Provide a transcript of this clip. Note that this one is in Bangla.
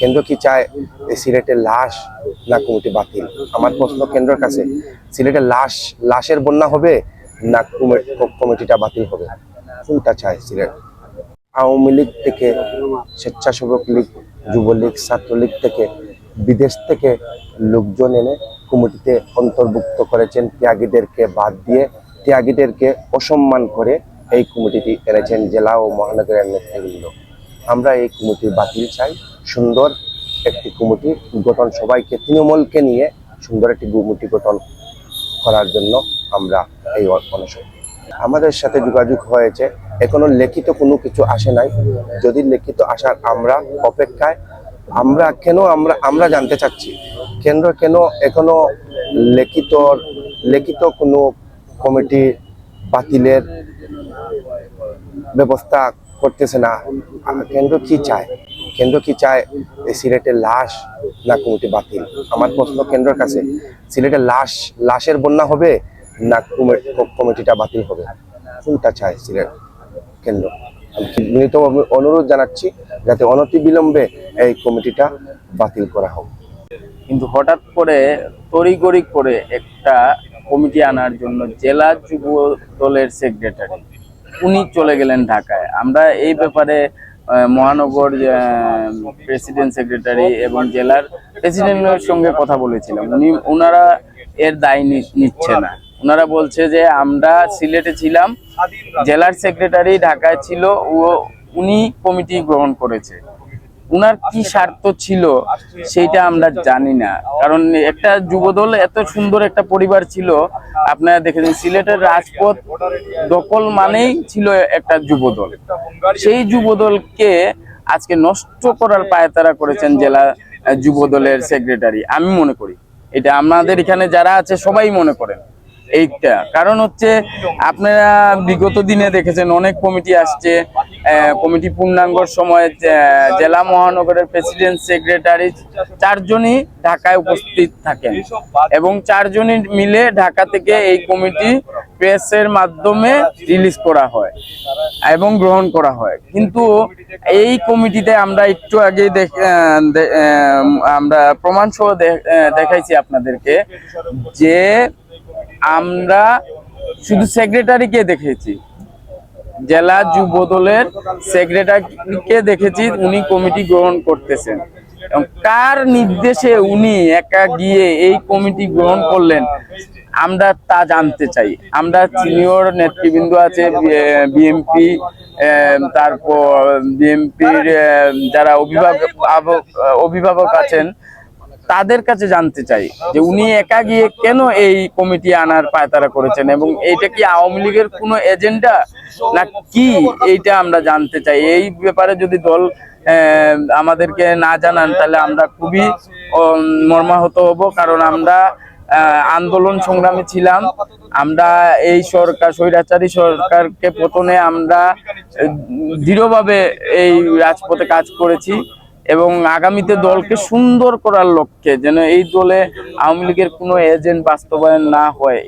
কেন্দ্র কি চায় এই সিলেটের লাশ না কমিটি বাতিল? আমার প্রশ্ন কেন্দ্রের কাছে, সিলেটের লাশ, লাশের বন্যা হবে না কমিটিটা বাতিল হবে? কোনটা চায় সিলেট? আওয়ামী লীগ থেকে, স্বেচ্ছাসেবক লীগ, যুবলীগ, ছাত্রলীগ থেকে, বিদেশ থেকে লোকজন এনে কমিটিতে অন্তর্ভুক্ত করেছেন ত্যাগীদেরকে বাদ দিয়ে, ত্যাগীদেরকে অসম্মান করে এই কমিটিটি এনেছেন জেলা ও মহানগরের নেতৃবৃন্দ। আমরা এই কমিটি বাতিল চাই। সুন্দর একটি কমিটি গঠন সবাইকে, তৃণমূলকে নিয়ে সুন্দর একটি কমিটি গঠন করার জন্য আমরা এই অনশন। আমাদের সাথে যোগাযোগ হয়েছে। এখনও লিখিত কোনো কিছু আসে নাই। যদি লিখিত আসার আমরা অপেক্ষায়, আমরা কেন আমরা আমরা জানতে চাচ্ছি। কেন্দ্র কেন এখনও লিখিত লিখিত কোনো কমিটি বাতিলের ব্যবস্থা করতেছে না। কেন্দ্র কি চায়? কেন্দ্র কি চায় এই সিলেটের লাশ না কমিটি বাতিল? আমার প্রশ্ন কেন্দ্রের কাছে, সিলেটের লাশ, লাশের বন্যা হবে না কমিটিটা বাতিল হবে? কোনটা চায় সিলেট কেন্দ্র? বিনীত অনুরোধ জানাচ্ছি যাতে অনতি বিলম্বে এই কমিটিটা বাতিল করা হোক। কিন্তু হঠাৎ করে তড়িগড়ি করে একটা কমিটি আনার জন্য জেলা যুব দলের সেক্রেটারি উনি চলে গেলেন ঢাকায়। আমরা এই ব্যাপারে মহানগর প্রেসিডেন্ট সেক্রেটারি এবং জেলার প্রেসিডেন্টের সঙ্গে কথা বলেছিলাম। উনি ওনারা এর দায় নিচ্ছে না। ওনারা বলছে যে, আমরা সিলেটে ছিলাম, জেলার সেক্রেটারি ঢাকায় ছিল, ও, উনি কমিটি গ্রহণ করেছে। উনার কি স্বার্থ ছিল সেইটা আমরা জানি না। কারণ একটা যুবদল এত সুন্দর একটা পরিবার ছিল। আপনারা দেখেছেন সিলেটের রাজপথ দখল মানেই ছিল একটা যুবদল। সেই যুবদলকে আজকে নষ্ট করার পায়তারা করেছেন জেলা যুবদলের সেক্রেটারি আমি মনে করি এটা আমাদের এখানে যারা আছে সবাই মনে করেন। এইটা। কারণ হচ্ছে আপনারা বিগত দিনে দেখেছেন অনেক কমিটি আসছে কমিটি পূর্ণাঙ্গর সময় জেলা মহানগরের প্রেসিডেন্ট, সেক্রেটারি চারজনই ঢাকায় উপস্থিত থাকেন। এবং চারজনই মিলে ঢাকা থেকে এই কমিটি প্রেসের মাধ্যমে রিলিজ করা হয় এবং গ্রহণ করা হয়। কিন্তু এই কমিটিতে আমরা একটু আগে আমরা প্রমাণ সহ দে- দেখাইছি আপনাদেরকে যে আমরা শুধু সেক্রেটারিকে দেখেছি। জেলা যুব দলের সেক্রেটারিকে দেখেছি, উনি কমিটি গ্রহণ করতেছেন। কার নির্দেশে উনি একা গিয়ে এই কমিটি গ্রহণ করলেন, আমরা তা জানতে চাই। আমরা সিনিয়র নেতৃবৃন্দ আছে বিএমপি তারপর বিএমপির যারা অভিভাবক অভিভাবক আছেন তাদের কাছে জানতে চাই যে উনি একা গিয়ে কেন এই কমিটি আনার পায়তারা করেছেন এবং এইটা কি আওয়ামী লীগের কোনো এজেন্ডা? না কি এইটা আমরা জানতে চাই? এই ব্যাপারে যদি দল আমাদেরকে না জানান, তাহলে আমরা খুবই মর্মাহত হব। কারণ আমরা আন্দোলন সংগ্রামে ছিলাম। আমরা এই সরকার, স্বৈরাচারী সরকারকে পতনে আমরা দৃঢ়ভাবে এই রাজপথে কাজ করেছি। এবং আগামীতে দলকে সুন্দর করার লক্ষ্যে যেন এই দলে আওয়ামী লীগের কোনো এজেন্ট বাস্তবায়ন না হয়।